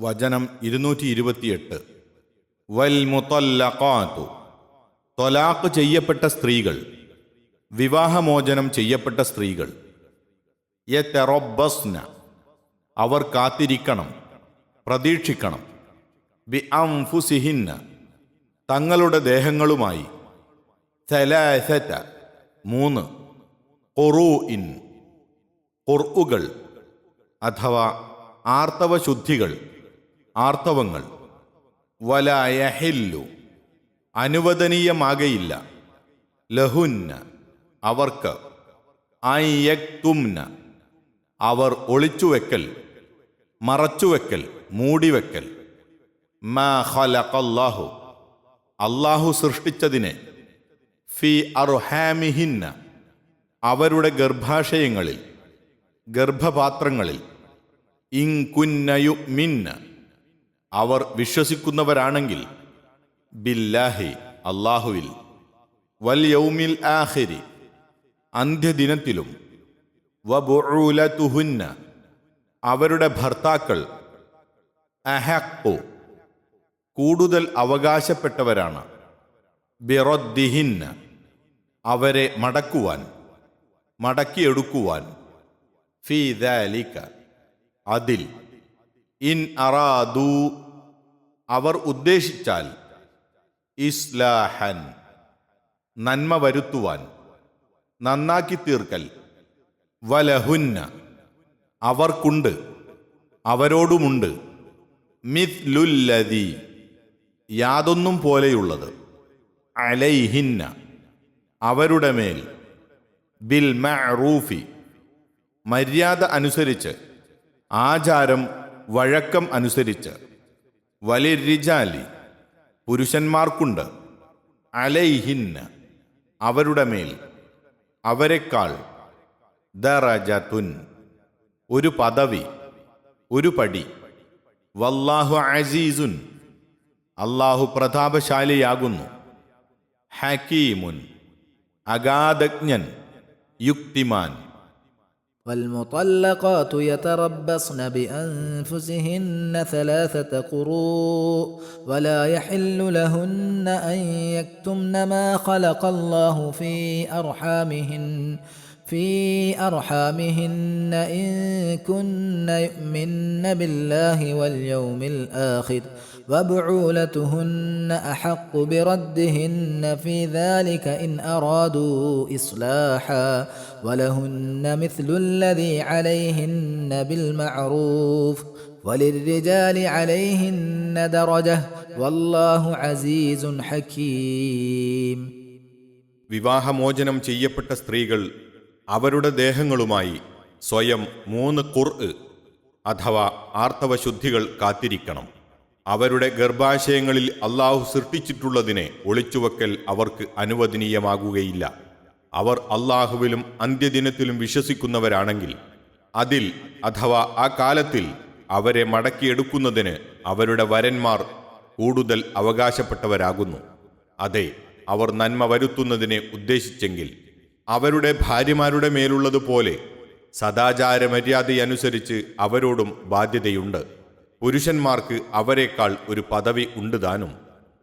വചനം ഇരുന്നൂറ്റി ഇരുപത്തിയെട്ട് വൽ മുത്തല്ലഖാത്തു. തൊലാഖ് ചെയ്യപ്പെട്ട സ്ത്രീകൾ. വിവാഹമോചനം ചെയ്യപ്പെട്ട സ്ത്രീകൾ. യതെറബ്ബസ്ന. അവർ കാത്തിരിക്കണം. പ്രതീക്ഷിക്കണം. ബി അംഫുസിഹിന്ന. തങ്ങളുടെ ദേഹങ്ങളുമായി. മൂന്ന്. കൊറൂ ഇൻ കൊറുകൾ അഥവാ ആർത്തവശുദ്ധികൾ. ആർത്തവങ്ങൾ. വലയഹില്ലു അനുവദനീയമാകയില്ല. ലഹുന്ന. അവർക്ക്. ഐയക്തുംന അവർ ഒളിച്ചുവെക്കൽ. മറച്ചുവെക്കൽ. മൂടിവെക്കൽ. മാ അള്ളാഹു സൃഷ്ടിച്ചതിനെ. ഫി അർഹാമിഹിന്ന. അവരുടെ ഗർഭാശയങ്ങളിൽ. ഗർഭപാത്രങ്ങളിൽ. ഇങ്കുന്നയു മിന്ന അവർ വിശ്വസിക്കുന്നവരാണെങ്കിൽ ബില്ലാഹി അള്ളാഹുവിൽ വൽ യൗമിൽ ആഖിരി അന്ത്യദിനത്തിലും വബുഊലതുഹുന്ന അവരുടെ ഭർത്താക്കൾ അഹക്കു കൂടുതൽ അവകാശപ്പെട്ടവരാണ്. ബിറദ്ദിഹിന്ന അവരെ മടക്കുവാൻ മടക്കിയെടുക്കുവാൻ ഫീ ദാലിക അതിൽ ഇൻ അറാദു അവർ ഉദ്ദേശിച്ചാൽ ഇസ്ലാഹൻ നന്മ വരുത്തുവാൻ നന്നാക്കി തീർക്കൽ. വലഹുന്ന അവർക്കുണ്ട് അവരോടുമുണ്ട്. മിത്ലുല്ലതി യാതൊന്നും പോലെയുള്ളത്. അലൈഹിന്ന അവരുടെ മേൽ. ബിൽ മഅറൂഫി മര്യാദ അനുസരിച്ച് ആചാരം വഴക്കം അനുസരിച്ച് വലിരിജാലി പുരുഷന്മാർക്കുണ്ട്. അലൈഹിന്ന അവരുടെ മേൽ. അവരെക്കാൾ ദറജതുൻ. ഒരു പദവി ഒരു പടി. വല്ലാഹു അസീസുൻ. അള്ളാഹു പ്രതാപശാലിയാകുന്നു. ഹക്കീമുൻ. അഗാധജ്ഞൻ. യുക്തിമാൻ. والمطلقات يتربصن بأنفسهن ثلاثة قروء ولا يحل لهن أن يكتمن ما خلق الله في أرحامهن في ارحامهن ان كن يؤمن بالله واليوم الاخر وبعولتهن احق بردهن في ذلك ان ارادوا اصلاحا ولهن مثل الذي عليهن بالمعروف وللرجال عليهن درجه والله عزيز حكيم വിവാഹമോചനം ചെയ്യപ്പെട്ട സ്ത്രീകൾ അവരുടെ ദേഹങ്ങളുമായി സ്വയം മൂന്ന് ഖുർഅ് അഥവാ ആർത്തവശുദ്ധികൾ കാത്തിരിക്കണം. അവരുടെ ഗർഭാശയങ്ങളിൽ അള്ളാഹു സൃഷ്ടിച്ചിട്ടുള്ളതിനെ ഒളിച്ചുവെക്കൽ അവർക്ക് അനുവദനീയമാകുകയില്ല. അവർ അള്ളാഹുവിലും അന്ത്യദിനത്തിലും വിശ്വസിക്കുന്നവരാണെങ്കിൽ അതിൽ അഥവാ ആ കാലത്തിൽ അവരെ മടക്കിയെടുക്കുന്നതിന് അവരുടെ വരന്മാർ കൂടുതൽ അവകാശപ്പെട്ടവരാകുന്നു. അതെ അവർ നന്മ വരുത്തുന്നതിനെ ഉദ്ദേശിച്ചെങ്കിൽ അവരുടെ ഭാര്യമാരുടെ മേലുള്ളതുപോലെ സദാചാര മര്യാദയനുസരിച്ച് അവരോടും ബാധ്യതയുണ്ട്. പുരുഷന്മാർക്ക് അവരെക്കാൾ ഒരു പദവി ഉണ്ട് താനും.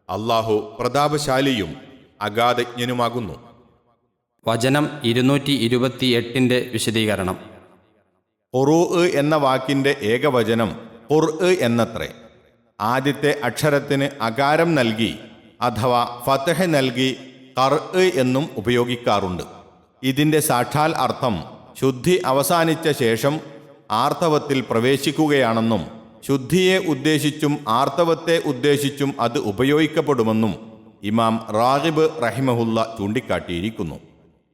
അള്ളാഹു പ്രതാപശാലിയും അഗാധജ്ഞനുമാകുന്നു. വചനം ഇരുന്നൂറ്റി ഇരുപത്തിയെട്ടിന്റെ വിശദീകരണം ഖുറൂ എന്ന വാക്കിന്റെ ഏകവചനം ഖുർ എന്നത്രേ. ആദ്യത്തെ അക്ഷരത്തിന് അകാരം നൽകി അഥവാ ഫതഹ് നൽകി കർ എന്നും ഉപയോഗിക്കാറുണ്ട്. ഇതിന്റെ സാക്ഷാൽ അർത്ഥം ശുദ്ധി അവസാനിച്ച ശേഷം ആർത്തവത്തിൽ പ്രവേശിക്കുകയാണെന്നും ശുദ്ധിയെ ഉദ്ദേശിച്ചും ആർത്തവത്തെ ഉദ്ദേശിച്ചും അത് ഉപയോഗിക്കപ്പെടുമെന്നും ഇമാം റാഹിബ് റഹിമഹുല്ല ചൂണ്ടിക്കാട്ടിയിരിക്കുന്നു.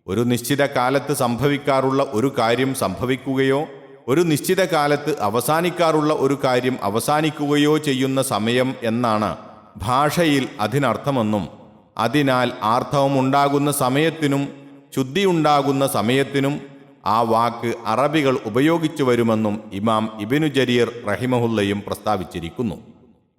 ഒരു നിശ്ചിത കാലത്ത് സംഭവിക്കാറുള്ള ഒരു കാര്യം സംഭവിക്കുകയോ ഒരു നിശ്ചിത കാലത്ത് അവസാനിക്കാറുള്ള ഒരു കാര്യം അവസാനിക്കുകയോ ചെയ്യുന്ന സമയം എന്നാണ് ഭാഷയിൽ അതിനർത്ഥമെന്നും അതിനാൽ ആർത്തവമുണ്ടാകുന്ന സമയത്തിനും ശുദ്ധിയുണ്ടാകുന്ന സമയത്തിനും ആ വാക്ക് അറബികൾ ഉപയോഗിച്ചു വരുമെന്നും ഇമാം ഇബിനു ജരീർ റഹിമഹുല്ലയും പ്രസ്താവിച്ചിരിക്കുന്നു.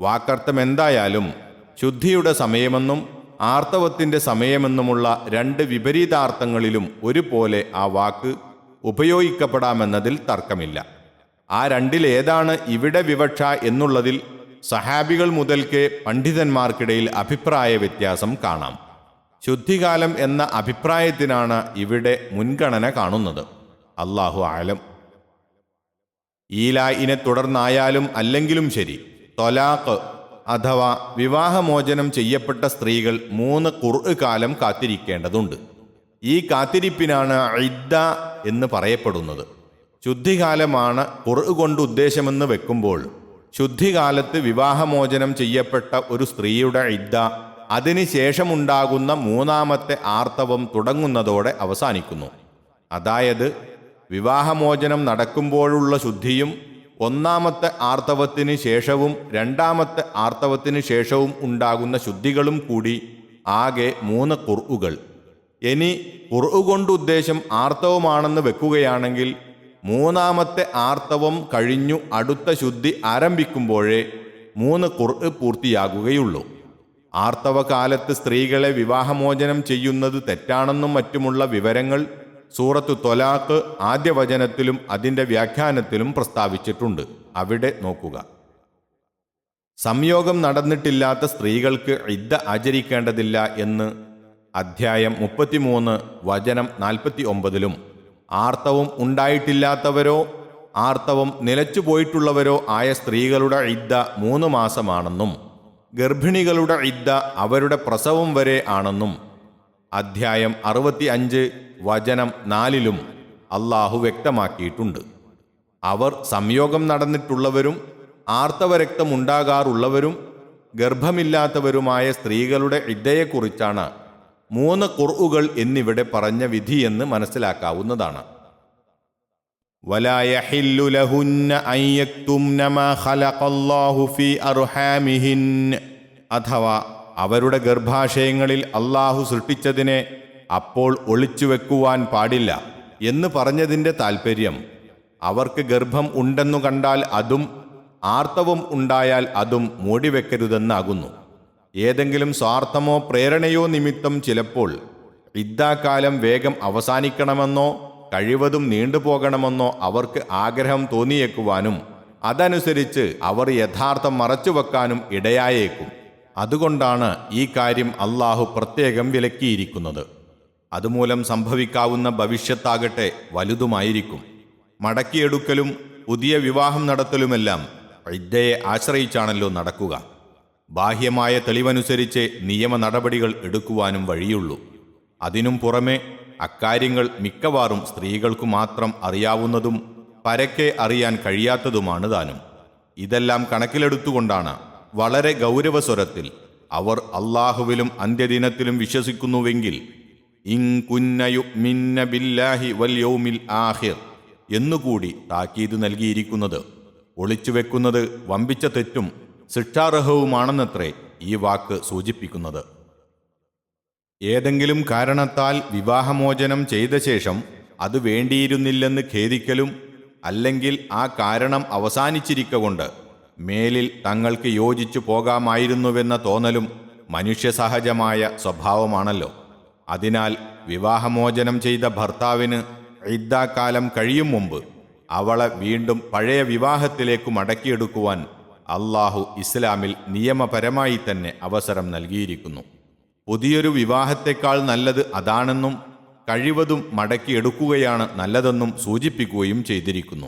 വാക്കർത്ഥം എന്തായാലും ശുദ്ധിയുടെ സമയമെന്നും ആർത്തവത്തിന്റെ സമയമെന്നുമുള്ള രണ്ട് വിപരീതാർത്ഥങ്ങളിലും ഒരുപോലെ ആ വാക്ക് ഉപയോഗിക്കപ്പെടാമെന്നതിൽ തർക്കമില്ല. ആ രണ്ടിലേതാണ് ഇവിടെ വിവക്ഷ എന്നുള്ളതിൽ സഹാബികൾ മുതൽക്കേ പണ്ഡിതന്മാർക്കിടയിൽ അഭിപ്രായ വ്യത്യാസം കാണാം. ശുദ്ധികാലം എന്ന അഭിപ്രായത്തിനാണ് ഇവിടെ മുൻഗണന കാണുന്നത്. അള്ളാഹു ആലം ഈലായിനെ തുടർന്നായാലും അല്ലെങ്കിലും ശരി തൊലാഖ് അഥവാ വിവാഹമോചനം ചെയ്യപ്പെട്ട സ്ത്രീകൾ മൂന്ന് കുറു കാലം കാത്തിരിക്കേണ്ടതുണ്ട്. ഈ കാത്തിരിപ്പിനാണ് ഇദ്ദ എന്ന് പറയപ്പെടുന്നത്. ശുദ്ധികാലമാണ് കുറു കൊണ്ട് ഉദ്ദേശമെന്ന് വെക്കുമ്പോൾ ശുദ്ധികാലത്ത് വിവാഹമോചനം ചെയ്യപ്പെട്ട ഒരു സ്ത്രീയുടെ ഇദ്ദ അതിനുശേഷമുണ്ടാകുന്ന മൂന്നാമത്തെ ആർത്തവം തുടങ്ങുന്നതോടെ അവസാനിക്കുന്നു. അതായത് വിവാഹമോചനം നടക്കുമ്പോഴുള്ള ശുദ്ധിയും ഒന്നാമത്തെ ആർത്തവത്തിന് ശേഷവും രണ്ടാമത്തെ ആർത്തവത്തിന് ശേഷവും ഉണ്ടാകുന്ന ശുദ്ധികളും കൂടി ആകെ മൂന്ന് കുർഉകൾ ഇനി കുർഉ കൊണ്ട് ഉദ്ദേശം ആർത്തവമാണെന്ന് വെക്കുകയാണെങ്കിൽ മൂന്നാമത്തെ ആർത്തവം കഴിഞ്ഞു അടുത്ത ശുദ്ധി ആരംഭിക്കുമ്പോഴേ മൂന്ന് കുർഉ പൂർത്തിയാകുകയുള്ളൂ. ആർത്തവകാലത്ത് സ്ത്രീകളെ വിവാഹമോചനം ചെയ്യുന്നത് തെറ്റാണെന്നും മറ്റുമുള്ള വിവരങ്ങൾ സൂറത്ത് തൊലാക്ക് ആദ്യ വചനത്തിലും അതിന്റെ വ്യാഖ്യാനത്തിലും പ്രസ്താവിച്ചിട്ടുണ്ട്. അവിടെ നോക്കുക. സംയോഗം നടന്നിട്ടില്ലാത്ത സ്ത്രീകൾക്ക് ഇദ്ദ ആചരിക്കേണ്ടതില്ല എന്ന് അധ്യായം മുപ്പത്തിമൂന്ന് വചനം നാൽപ്പത്തി ഒമ്പതിലും ആർത്തവം ഉണ്ടായിട്ടില്ലാത്തവരോ ആർത്തവം നിലച്ചുപോയിട്ടുള്ളവരോ ആയ സ്ത്രീകളുടെ ഇദ്ദ മൂന്ന് മാസമാണെന്നും ഗർഭിണികളുടെ ഇദ്ദ അവരുടെ പ്രസവം വരെ ആണെന്നും അധ്യായം അറുപത്തി അഞ്ച് വചനം നാലിലും അള്ളാഹു വ്യക്തമാക്കിയിട്ടുണ്ട്. അവർ സംയോഗം നടന്നിട്ടുള്ളവരും ആർത്തവരക്തമുണ്ടാകാറുള്ളവരും ഗർഭമില്ലാത്തവരുമായ സ്ത്രീകളുടെ ഇദ്ദയെക്കുറിച്ചാണ് മൂന്ന് കുർഉകൾ എന്നിവിടെ പറഞ്ഞ വിധിയെന്ന് മനസ്സിലാക്കാവുന്നതാണ്. ولا يحل لهن أن يكتمن ما خلق الله في أرحامهن അഥവാ അവരുടെ ഗർഭാശയങ്ങളിൽ അള്ളാഹു സൃഷ്ടിച്ചതിനെ അപ്പോൾ ഒളിച്ചു വെക്കുവാൻ പാടില്ല എന്ന് പറഞ്ഞതിൻ്റെ താൽപ്പര്യം അവർക്ക് ഗർഭം ഉണ്ടെന്നു കണ്ടാൽ അതും ആർത്തവം ഉണ്ടായാൽ അതും മൂടിവെക്കരുതെന്നാകുന്നു ഏതെങ്കിലും സ്വാർത്ഥമോ പ്രേരണയോ നിമിത്തം ചിലപ്പോൾ ഇദ്ദാകാലം വേഗം അവസാനിക്കണമെന്നോ കഴിവതും നീണ്ടുപോകണമെന്നോ അവർക്ക് ആഗ്രഹം തോന്നിയേക്കുവാനും അതനുസരിച്ച് അവർ യഥാർത്ഥം മറച്ചുവെക്കാനും ഇടയായേക്കും. അതുകൊണ്ടാണ് ഈ കാര്യം അള്ളാഹു പ്രത്യേകം വിലക്കിയിരിക്കുന്നത്. അതുമൂലം സംഭവിക്കാവുന്ന ഭവിഷ്യത്താകട്ടെ വലുതുമായിരിക്കും. മടക്കിയെടുക്കലും പുതിയ വിവാഹം നടത്തലുമെല്ലാം ഇദ്ദയെ ആശ്രയിച്ചാണല്ലോ നടക്കുക. ബാഹ്യമായ തെളിവനുസരിച്ച് നിയമ നടപടികൾ എടുക്കുവാനും വഴിയുള്ളൂ. അതിനും പുറമെ അക്കാര്യങ്ങൾ മിക്കവാറും സ്ത്രീകൾക്കു മാത്രം അറിയാവുന്നതും പരക്കെ അറിയാൻ കഴിയാത്തതുമാണ് താനും. ഇതെല്ലാം കണക്കിലെടുത്തുകൊണ്ടാണ് വളരെ ഗൗരവസ്വരത്തിൽ അവർ അള്ളാഹുവിലും അന്ത്യദിനത്തിലും വിശ്വസിക്കുന്നുവെങ്കിൽ ബില്ലാഹി വൽ യൗമിൽ ആഹിർ എന്നുകൂടി താക്കീത് നൽകിയിരിക്കുന്നത് ഒളിച്ചുവെക്കുന്നത് വമ്പിച്ച തെറ്റും ശിക്ഷാർഹവുമാണെന്നത്രേ ഈ വാക്ക് സൂചിപ്പിക്കുന്നത്. ഏതെങ്കിലും കാരണത്താൽ വിവാഹമോചനം ചെയ്ത ശേഷം അത് വേണ്ടിയിരുന്നില്ലെന്ന് ഖേദിക്കലും അല്ലെങ്കിൽ ആ കാരണം അവസാനിച്ചിരിക്കൊണ്ട് മേലിൽ തങ്ങൾക്ക് യോജിച്ചു പോകാമായിരുന്നുവെന്ന തോന്നലും മനുഷ്യസഹജമായ സ്വഭാവമാണല്ലോ. അതിനാൽ വിവാഹമോചനം ചെയ്ത ഭർത്താവിന് ഇദ്ദാക്കാലം കഴിയും മുമ്പ് അവളെ വീണ്ടും പഴയ വിവാഹത്തിലേക്ക് മടക്കിയെടുക്കുവാൻ അള്ളാഹു ഇസ്ലാമിൽ നിയമപരമായി തന്നെ അവസരം നൽകിയിരിക്കുന്നു. പുതിയൊരു വിവാഹത്തെക്കാൾ നല്ലത് അതാണെന്നും കഴിവതും മടക്കിയെടുക്കുകയാണ് നല്ലതെന്നും സൂചിപ്പിക്കുകയും ചെയ്തിരിക്കുന്നു.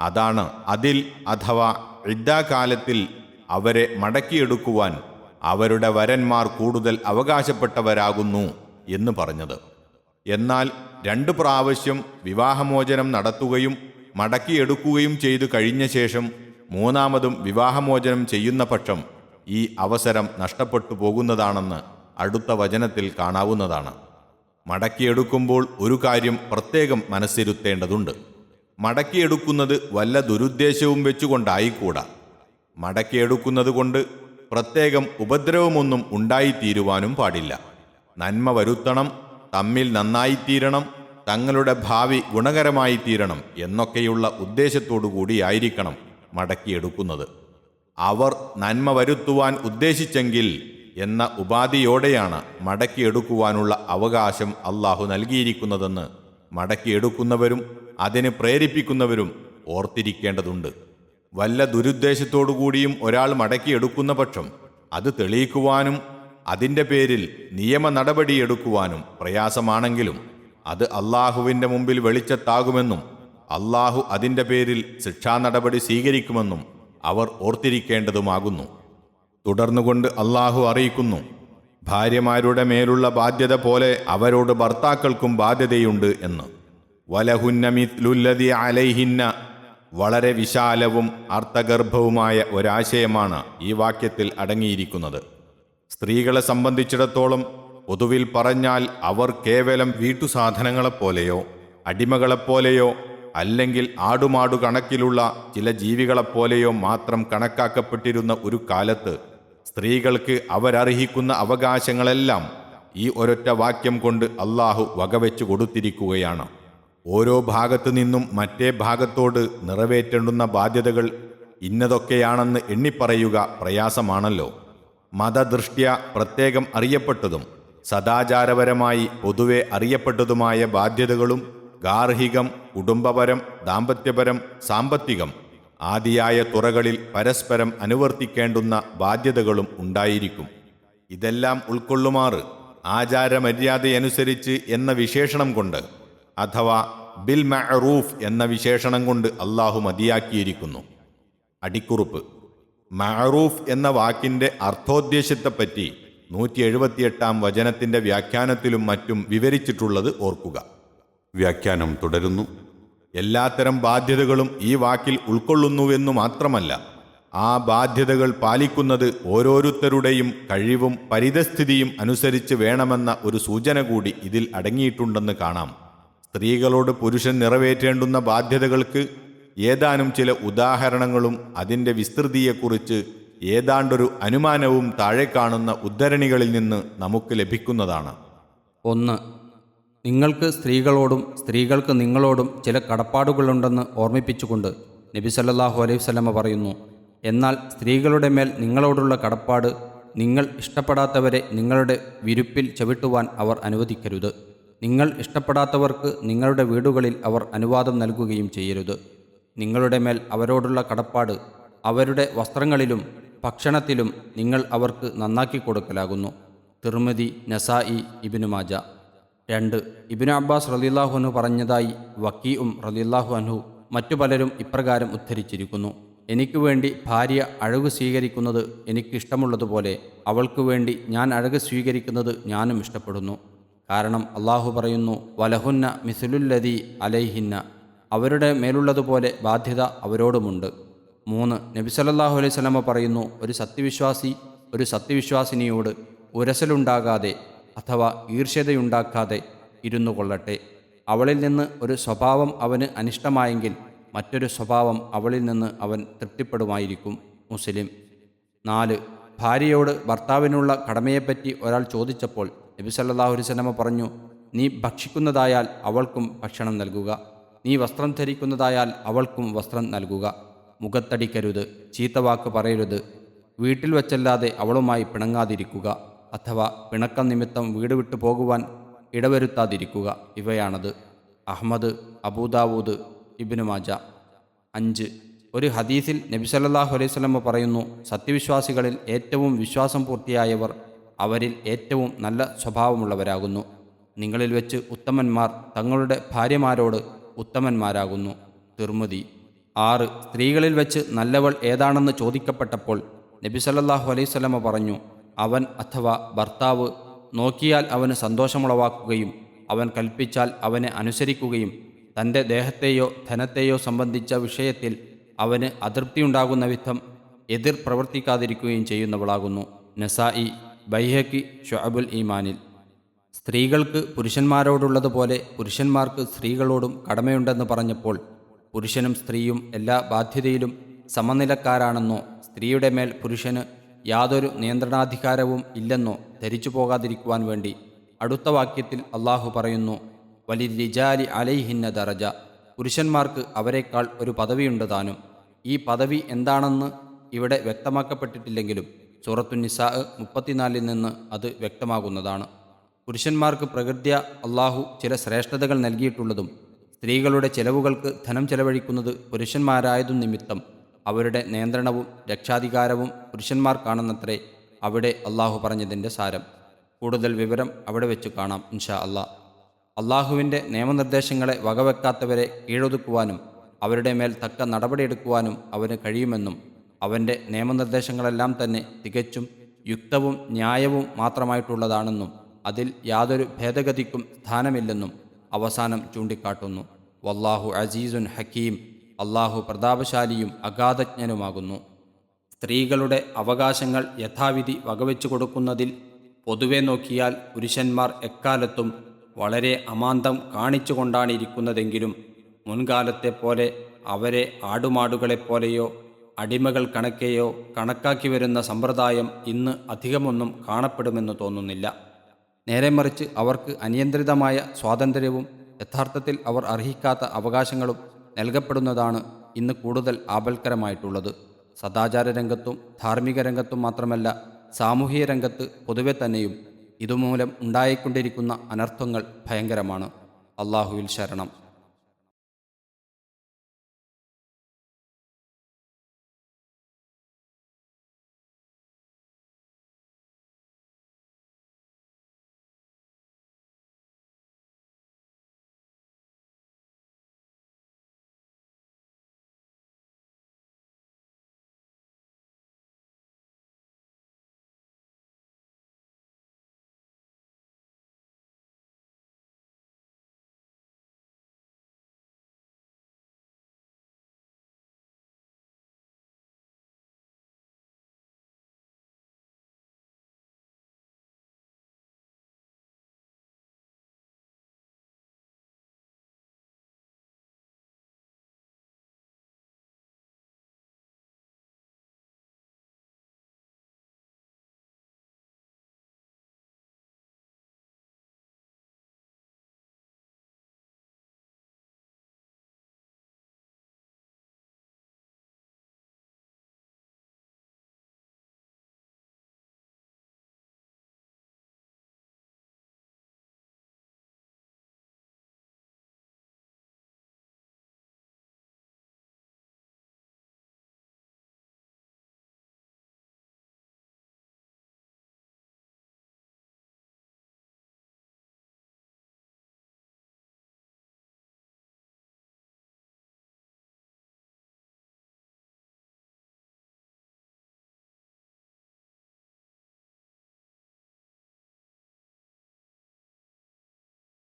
അതാണ് അതിൽ അഥവാ ഇദ്ദാകാലത്തിൽ അവരെ മടക്കിയെടുക്കുവാൻ അവരുടെ വരന്മാർ കൂടുതൽ അവകാശപ്പെട്ടവരാകുന്നു എന്ന് പറഞ്ഞത്. എന്നാൽ രണ്ടു പ്രാവശ്യം വിവാഹമോചനം നടത്തുകയും മടക്കിയെടുക്കുകയും ചെയ്തു കഴിഞ്ഞ ശേഷം മൂന്നാമതും വിവാഹമോചനം ചെയ്യുന്ന പക്ഷം ഈ അവസരം നഷ്ടപ്പെട്ടു പോകുന്നതാണെന്ന് അടുത്ത വചനത്തിൽ കാണാവുന്നതാണ്. മടക്കിയെടുക്കുമ്പോൾ ഒരു കാര്യം പ്രത്യേകം മനസ്സിരുത്തേണ്ടതുണ്ട്. മടക്കിയെടുക്കുന്നത് വല്ല ദുരുദ്ദേശവും വെച്ചുകൊണ്ടായിക്കൂടാ. മടക്കിയെടുക്കുന്നത് കൊണ്ട് പ്രത്യേകം ഉപദ്രവമൊന്നും ഉണ്ടായിത്തീരുവാനും പാടില്ല. നന്മ വരുത്തണം തമ്മിൽ നന്നായിത്തീരണം തങ്ങളുടെ ഭാവി ഗുണകരമായി തീരണം എന്നൊക്കെയുള്ള ഉദ്ദേശത്തോടു കൂടിയായിരിക്കണം മടക്കിയെടുക്കുന്നത്. അവർ നന്മ വരുത്തുവാൻ ഉദ്ദേശിച്ചെങ്കിൽ എന്ന ഉപാധിയോടെയാണ് മടക്കിയെടുക്കുവാനുള്ള അവകാശം അള്ളാഹു നൽകിയിരിക്കുന്നതെന്ന് മടക്കിയെടുക്കുന്നവരും അതിന് പ്രേരിപ്പിക്കുന്നവരും ഓർത്തിരിക്കേണ്ടതുണ്ട്. വല്ല ദുരുദ്ദേശത്തോടുകൂടിയും ഒരാൾ മടക്കിയെടുക്കുന്ന പക്ഷം അത് തെളിയിക്കുവാനും അതിന്റെ പേരിൽ നിയമ നടപടിയെടുക്കുവാനും പ്രയാസമാണെങ്കിലും അത് അള്ളാഹുവിന്റെ മുമ്പിൽ വെളിച്ചത്താകുമെന്നും അള്ളാഹു അതിന്റെ പേരിൽ ശിക്ഷാ നടപടി സ്വീകരിക്കുമെന്നും അവർ ഓർത്തിരിക്കേണ്ടതുമാകുന്നു. തുടർന്നുകൊണ്ട് അള്ളാഹു അറിയിക്കുന്നു. ഭാര്യമാരുടെ മേലുള്ള ബാധ്യത പോലെ അവരോട് ഭർത്താക്കൾക്കും ബാധ്യതയുണ്ട് എന്ന്. വലഹുന്നമിത്ലുല്ലതി അലൈഹിന്ന. വളരെ വിശാലവും അർത്ഥഗർഭവുമായ ഒരാശയമാണ് ഈ വാക്യത്തിൽ അടങ്ങിയിരിക്കുന്നത്. സ്ത്രീകളെ സംബന്ധിച്ചിടത്തോളം പൊതുവിൽ പറഞ്ഞാൽ അവർ കേവലം വീട്ടുസാധനങ്ങളെപ്പോലെയോ അടിമകളെപ്പോലെയോ അല്ലെങ്കിൽ ആടുമാടു കണക്കിലുള്ള ചില ജീവികളെപ്പോലെയോ മാത്രം കണക്കാക്കപ്പെട്ടിരുന്ന ഒരു കാലത്ത് സ്ത്രീകൾക്ക് അവരർഹിക്കുന്ന അവകാശങ്ങളെല്ലാം ഈ ഒരൊറ്റ വാക്യം കൊണ്ട് അള്ളാഹു വകവെച്ചു കൊടുത്തിരിക്കുകയാണ്. ഓരോ ഭാഗത്തു നിന്നും മറ്റേ ഭാഗത്തോട് നിറവേറ്റേണ്ടുന്ന ബാധ്യതകൾ ഇന്നതൊക്കെയാണെന്ന് എണ്ണിപ്പറയുക പ്രയാസമാണല്ലോ. മതദൃഷ്ട്യ പ്രത്യേകം അറിയപ്പെട്ടതും സദാചാരപരമായി പൊതുവെ അറിയപ്പെട്ടതുമായ ബാധ്യതകളും ഗാർഹികം കുടുംബപരം ദാമ്പത്യപരം സാമ്പത്തികം ആദിയായ തുറകളിൽ പരസ്പരം അനുവർത്തിക്കേണ്ടുന്ന ബാധ്യതകളും ഉണ്ടായിരിക്കും. ഇതെല്ലാം ഉൾക്കൊള്ളുമാറ് ആചാരമര്യാദയനുസരിച്ച് എന്ന വിശേഷണം കൊണ്ട് അഥവാ ബിൽ മഅറൂഫ് എന്ന വിശേഷണം കൊണ്ട് അള്ളാഹു മതിയാക്കിയിരിക്കുന്നു. അടിക്കുറിപ്പ്. മഅറൂഫ് എന്ന വാക്കിന്റെ അർത്ഥോദ്ദേശത്തെപ്പറ്റി നൂറ്റി എഴുപത്തിയെട്ടാം വചനത്തിന്റെ വ്യാഖ്യാനത്തിലും മറ്റും വിവരിച്ചിട്ടുള്ളത് ഓർക്കുക. വ്യാഖ്യാനം തുടരുന്നു. എല്ലാത്തരം ബാധ്യതകളും ഈ വാക്കിൽ ഉൾക്കൊള്ളുന്നുവെന്നു മാത്രമല്ല ആ ബാധ്യതകൾ പാലിക്കുന്നത് ഓരോരുത്തരുടെയും കഴിവും പരിതസ്ഥിതിയും അനുസരിച്ച് വേണമെന്ന ഒരു സൂചന കൂടി ഇതിൽ അടങ്ങിയിട്ടുണ്ടെന്ന് കാണാം. സ്ത്രീകളോട് പുരുഷൻ നിറവേറ്റേണ്ടുന്ന ബാധ്യതകൾക്ക് ഏതാനും ചില ഉദാഹരണങ്ങളും അതിന്റെ വിസ്തൃതിയെക്കുറിച്ച് ഏതാണ്ടൊരു അനുമാനവും താഴെ കാണുന്ന ഉദ്ധരണികളിൽ നിന്ന് നമുക്ക് ലഭിക്കുന്നതാണ്. ഒന്ന് നിങ്ങൾക്ക് സ്ത്രീകളോടും സ്ത്രീകൾക്ക് നിങ്ങളോടും ചില കടപ്പാടുകളുണ്ടെന്ന് ഓർമ്മിപ്പിച്ചുകൊണ്ട് നബി സല്ലല്ലാഹു അലൈഹി സ്വലമ പറയുന്നു എന്നാൽ സ്ത്രീകളുടെ മേൽ നിങ്ങളോടുള്ള കടപ്പാട് നിങ്ങൾ ഇഷ്ടപ്പെടാത്തവരെ നിങ്ങളുടെ വിരുപ്പിൽ ചവിട്ടുവാൻ അവർ അനുവദിക്കരുത്. നിങ്ങൾ ഇഷ്ടപ്പെടാത്തവർക്ക് നിങ്ങളുടെ വീടുകളിൽ അവർ അനുവാദം നൽകുകയും ചെയ്യരുത്. നിങ്ങളുടെ മേൽ അവരോടുള്ള കടപ്പാട് അവരുടെ വസ്ത്രങ്ങളിലും ഭക്ഷണത്തിലും നിങ്ങൾ അവർക്ക് നന്നാക്കി കൊടുക്കലാകുന്നു. തിർമതി നസായി ഇബിനു മാജ. രണ്ട്. ഇബിനു അബ്ബാസ് റലില്ലാഹു അൻഹു പറഞ്ഞതായി വക്കീഉം റലില്ലാഹു അൻഹു മറ്റു പലരും ഇപ്രകാരം ഉദ്ധരിച്ചിരിക്കുന്നു. എനിക്ക് വേണ്ടി ഭാര്യ അഴകു സ്വീകരിക്കുന്നത് എനിക്കിഷ്ടമുള്ളതുപോലെ അവൾക്കു വേണ്ടി ഞാൻ അഴക് സ്വീകരിക്കുന്നത് ഞാനും ഇഷ്ടപ്പെടുന്നു. കാരണം അള്ളാഹു പറയുന്നു വലഹുന്ന മിസുലുല്ലതി അലൈഹിന്ന. അവരുടെ മേലുള്ളതുപോലെ ബാധ്യത അവരോടുമുണ്ട്. മൂന്ന്. നബിസലല്ലാഹു അലൈഹി സ്വലമ പറയുന്നു ഒരു സത്യവിശ്വാസി ഒരു സത്യവിശ്വാസിനിയോട് ഉരസലുണ്ടാകാതെ അഥവാ ഈർഷ്യതയുണ്ടാക്കാതെ ഇരുന്നു കൊള്ളട്ടെ. അവളിൽ നിന്ന് ഒരു സ്വഭാവം അവന് അനിഷ്ടമായെങ്കിൽ മറ്റൊരു സ്വഭാവം അവളിൽ നിന്ന് അവൻ തൃപ്തിപ്പെടുമായിരിക്കും. മുസ്ലിം. നാല്. ഭാര്യയോട് ഭർത്താവിനുള്ള കടമയെപ്പറ്റി ഒരാൾ ചോദിച്ചപ്പോൾ നബി വസല്ലമ പറഞ്ഞു നീ ഭക്ഷിക്കുന്നതായാൽ അവൾക്കും ഭക്ഷണം നൽകുക. നീ വസ്ത്രം ധരിക്കുന്നതായാൽ അവൾക്കും വസ്ത്രം നൽകുക. മുഖത്തടിക്കരുത് ചീത്തവാക്ക് പറയരുത്. വീട്ടിൽ വച്ചല്ലാതെ അവളുമായി പിണങ്ങാതിരിക്കുക. അഥവാ പിണക്കം നിമിത്തം വീട് വിട്ടു പോകുവാൻ ഇടവരുത്താതിരിക്കുക. ഇവയാണത്. Ahmad Abu Dawood Ibn Majah. അഞ്ച്. ഒരു ഹദീസിൽ നബി സല്ലല്ലാഹു അലൈഹി പറയുന്നു സത്യവിശ്വാസികളിൽ ഏറ്റവും വിശ്വാസം പൂർത്തിയായവർ അവരിൽ ഏറ്റവും നല്ല സ്വഭാവമുള്ളവരാകുന്നു. നിങ്ങളിൽ വെച്ച് ഉത്തമന്മാർ തങ്ങളുടെ ഭാര്യമാരോട് ഉത്തമന്മാരാകുന്നു. തിർമുതി ആറ്. സ്ത്രീകളിൽ വെച്ച് നല്ലവൾ ഏതാണെന്ന് ചോദിക്കപ്പെട്ടപ്പോൾ നബി സല്ലല്ലാഹു അലൈഹി പറഞ്ഞു അവൻ അഥവാ ഭർത്താവ് നോക്കിയാൽ അവന് സന്തോഷമുളവാക്കുകയും അവൻ കൽപ്പിച്ചാൽ അവനെ അനുസരിക്കുകയും തന്റെ ദേഹത്തെയോ ധനത്തെയോ സംബന്ധിച്ച വിഷയത്തിൽ അവന് അതൃപ്തിയുണ്ടാകുന്ന വിധം എതിർ പ്രവർത്തിക്കാതിരിക്കുകയും ചെയ്യുന്നവളാകുന്നു. നസായി ബൈഹക്കി ഷുഅബുൽ ഈമാനിൽ. സ്ത്രീകൾക്ക് പുരുഷന്മാരോടുള്ളതുപോലെ പുരുഷന്മാർക്ക് സ്ത്രീകളോടും കടമയുണ്ടെന്ന് പറഞ്ഞപ്പോൾ പുരുഷനും സ്ത്രീയും എല്ലാ ബാധ്യതയിലും സമനിലക്കാരാണെന്നോ സ്ത്രീയുടെ മേൽ പുരുഷന് യാതൊരു നിയന്ത്രണാധികാരവും ഇല്ലെന്നോ ധരിച്ചു പോകാതിരിക്കുവാൻ വേണ്ടി അടുത്ത വാക്യത്തിൽ അള്ളാഹു പറയുന്നു വലിരിജാലി അലൈഹിന്ന ദറജ. പുരുഷന്മാർക്ക് അവരെക്കാൾ ഒരു പദവിയുണ്ട് താനും. ഈ പദവി എന്താണെന്ന് ഇവിടെ വ്യക്തമാക്കപ്പെട്ടിട്ടില്ലെങ്കിലും സൂറത്തു നിസാ മുപ്പത്തിനാലിൽ നിന്ന് അത് വ്യക്തമാകുന്നതാണ്. പുരുഷന്മാർക്ക് പ്രകൃത്യ അള്ളാഹു ചില ശ്രേഷ്ഠതകൾ നൽകിയിട്ടുള്ളതും സ്ത്രീകളുടെ ചെലവുകൾക്ക് ധനം ചെലവഴിക്കുന്നത് പുരുഷന്മാരായതും നിമിത്തം അവരുടെ നിയന്ത്രണവും രക്ഷാധികാരവും പുരുഷന്മാർക്കാണെന്നത്രേ അവിടെ അള്ളാഹു പറഞ്ഞതിന്റെ സാരം. കൂടുതൽ വിവരം അവിടെ വെച്ച് കാണാം ഇൻഷാ അള്ളാഹ്. അള്ളാഹുവിന്റെ നിയമനിർദ്ദേശങ്ങളെ വകവെക്കാത്തവരെ കീഴൊതുക്കുവാനും അവരുടെ മേൽ തക്ക നടപടിയെടുക്കുവാനും അവന് കഴിയുമെന്നും അവന്റെ നിയമനിർദ്ദേശങ്ങളെല്ലാം തന്നെ തികച്ചും യുക്തവും ന്യായവും മാത്രമായിട്ടുള്ളതാണെന്നും അതിൽ യാതൊരു ഭേദഗതിക്കും സ്ഥാനമില്ലെന്നും അവസാനം ചൂണ്ടിക്കാട്ടുന്നു. വല്ലാഹു അസീസുൻ ഹക്കീം. അള്ളാഹു പ്രതാപശാലിയും അഗാധജ്ഞനുമാകുന്നു. സ്ത്രീകളുടെ അവകാശങ്ങൾ യഥാവിധി വകവെച്ചു കൊടുക്കുന്നതിൽ പൊതുവെ നോക്കിയാൽ പുരുഷന്മാർ എക്കാലത്തും വളരെ അമാന്തം കാണിച്ചുകൊണ്ടാണ് ഇരിക്കുന്നതെങ്കിലും മുൻകാലത്തെ പോലെ അവരെ ആടുമാടുകളെപ്പോലെയോ അടിമകൾ കണക്കെയോ കണക്കാക്കി വരുന്ന സമ്പ്രദായം ഇന്ന് അധികമൊന്നും കാണപ്പെടുമെന്ന് തോന്നുന്നില്ല. നേരെ മറിച്ച് അവർക്ക് അനിയന്ത്രിതമായ സ്വാതന്ത്ര്യവും യഥാർത്ഥത്തിൽ അവർ അർഹിക്കാത്ത അവകാശങ്ങളും നൽകപ്പെടുന്നതാണ് ഇന്ന് കൂടുതൽ ആപൽക്കരമായിട്ടുള്ളത്. സദാചാര രംഗത്തും ധാർമ്മിക രംഗത്തും മാത്രമല്ല സാമൂഹിക രംഗത്ത് പൊതുവെ തന്നെയും ഇതുമൂലം ഉണ്ടായിക്കൊണ്ടിരിക്കുന്ന അനർത്ഥങ്ങൾ ഭയങ്കരമാണ്. അള്ളാഹുവിൽ ശരണം.